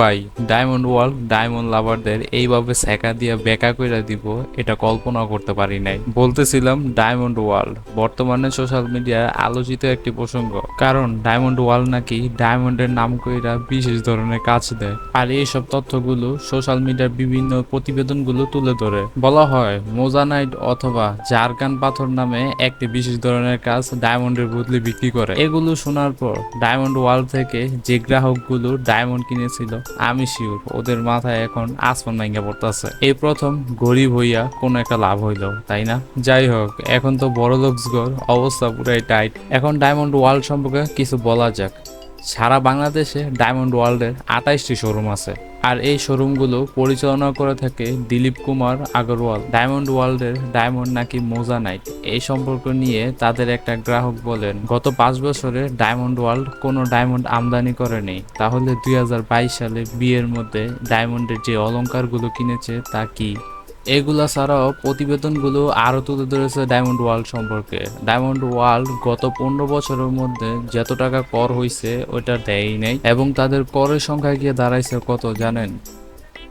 ভাই diamond World diamond লাভারদের এইভাবে সেকা দিয়ে বেকা কইরা দিব, এটা কল্পনা করতে পারি নাই। বলতেছিলাম ডায়মন্ড ওয়ার্ল্ড বর্তমানে সোশ্যাল মিডিয়ায় আলোচিত একটি প্রসঙ্গ। কারণ ডায়মন্ড ওয়ার্ল্ড নাকি ডায়মন্ডের নাম কইরা বিশেষ ধরনের কাজ দেয়। আর এইসব তথ্যগুলো সোশ্যাল মিডিয়ার বিভিন্ন প্রতিবেদনগুলো তুলে ধরে। বলা হয় মোজানাইট অথবা জারকান পাথর নামে একটি বিশেষ ধরনের কাজ ডায়মন্ডের বদলে বিক্রি করে। এগুলো শোনার পর ডায়মন্ড ওয়ার্ল্ড থেকে যে গ্রাহকগুলো ডায়মন্ড কিনেছিল আমি শিওর ওদের মাথায় এখন আসমান ভাঙ্গা পড়তেছে। এই প্রথম গরিব হইয়া কোনো একটা লাভ হইল, তাই না? যাই হোক, এখন তো বড় লোকসগর অবস্থা পুরাই টাইট এখন ডায়মন্ড ওয়ার্ল্ড সম্পর্কে কিছু বলা যাক। সারা বাংলাদেশে ডায়মন্ড ওয়ার্ল্ডের আঠাইশটি শোরুম আছে। আর এই শোরুমগুলো পরিচালনা করে থাকে দিলীপ কুমার আগরওয়াল। ডায়মন্ড ওয়ার্ল্ডের ডায়মন্ড নাকি মোজা নাইট এই সম্পর্ক নিয়ে তাদের একটা গ্রাহক বলেন, গত পাঁচ বছরে ডায়মন্ড ওয়ার্ল্ড কোনো ডায়মন্ড আমদানি করেনি। তাহলে দুই হাজার বাইশ সালে বিয়ের মধ্যে ডায়মন্ডের যে অলংকারগুলো কিনেছে তা কি? এগুলা ছাড়াও প্রতিবেদনগুলো আরও তুলে ধরেছে ডায়মন্ড ওয়ার্ল্ড সম্পর্কে। ডায়মন্ড ওয়ার্ল্ড গত পনেরো বছরের মধ্যে যত টাকা কর হয়েছে ওইটা দেয়ই নাই এবং তাদের করের সংখ্যা গিয়ে দাঁড়াইছে কত জানেন?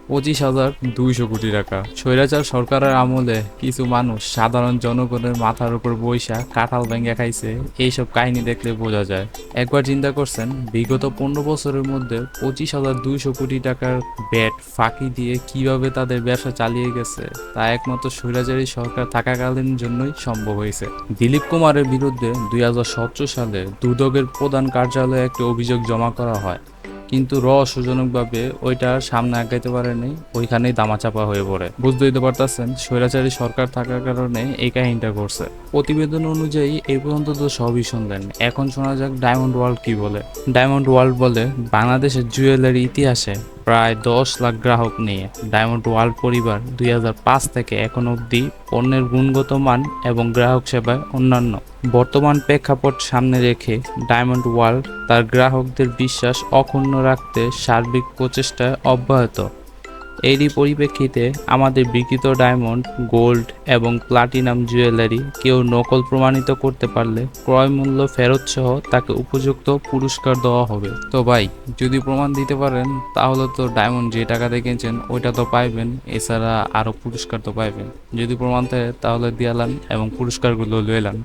পঁচিশ হাজার দুইশো কোটি টাকা। স্বৈরাচার সরকারের আমলে কিছু মানুষ সাধারণ জনগণের মাথার উপর বৈশা কাঁঠাল ভেঙে খাইছে, এইসব কাহিনী দেখলে বোঝা যায়। একবার চিন্তা করছেন, বিগত পনেরো বছরের মধ্যে পঁচিশ হাজার দুইশো কোটি টাকার ব্যাট ফাঁকি দিয়ে কীভাবে তাদের ব্যবসা চালিয়ে গেছে, তা একমাত্র স্বৈরাচারী সরকার থাকাকালীন জন্যই সম্ভব হয়েছে। দিলীপ কুমারের বিরুদ্ধে দুই হাজার সতেরো সালে দুদকের প্রধান কার্যালয়ে একটি অভিযোগ জমা করা হয়। কিন্তু র অসুজনকভাবে ওইটা সামনে আগাইতে পারেনি, ওইখানেই দামাচাপা হয়ে পড়ে। বুঝতেই তো পারতেছেন, স্বৈরাচারী সরকার থাকার কারণে এই কাহিনীটা করছে প্রতিবেদন অনুযায়ী এই পর্যন্ত তো সবই শুনলেন। এখন শোনা যাক ডায়মন্ড ওয়ার্ল্ড কি বলে। ডায়মন্ড ওয়ার্ল্ড বলে বাংলাদেশের জুয়েলারি ইতিহাসে প্রায় দশ লাখ গ্রাহক নিয়ে ডায়মন্ড ওয়ার্ল্ড পরিবার দুই হাজার পাঁচ থেকে এখন অবধি পণ্যের গুণগত মান এবং গ্রাহক সেবায় অন্যান্য। বর্তমান প্রেক্ষাপট সামনে রেখে ডায়মন্ড ওয়ার্ল্ড তার গ্রাহকদের বিশ্বাস অক্ষুণ্ণ রাখতে সার্বিক প্রচেষ্টায় অব্যাহত। এরই পরিপ্রেক্ষিতে আমাদের বিকৃত ডায়মন্ড গোল্ড এবং প্লাটিনাম জুয়েলারি কেউ নকল প্রমাণিত করতে পারলে ক্রয় মূল্য ফেরত সহ তাকে উপযুক্ত পুরস্কার দেওয়া হবে। তো ভাই, যদি প্রমাণ দিতে পারেন, তাহলে তো ডায়মন্ড যে টাকা দিয়ে কিনছেন, ওইটা তো পাইবেন, এছাড়া আরও পুরস্কার তো পাইবেন। যদি প্রমাণ থাকে তাহলে দিয়ালান এবং পুরস্কারগুলো লইলান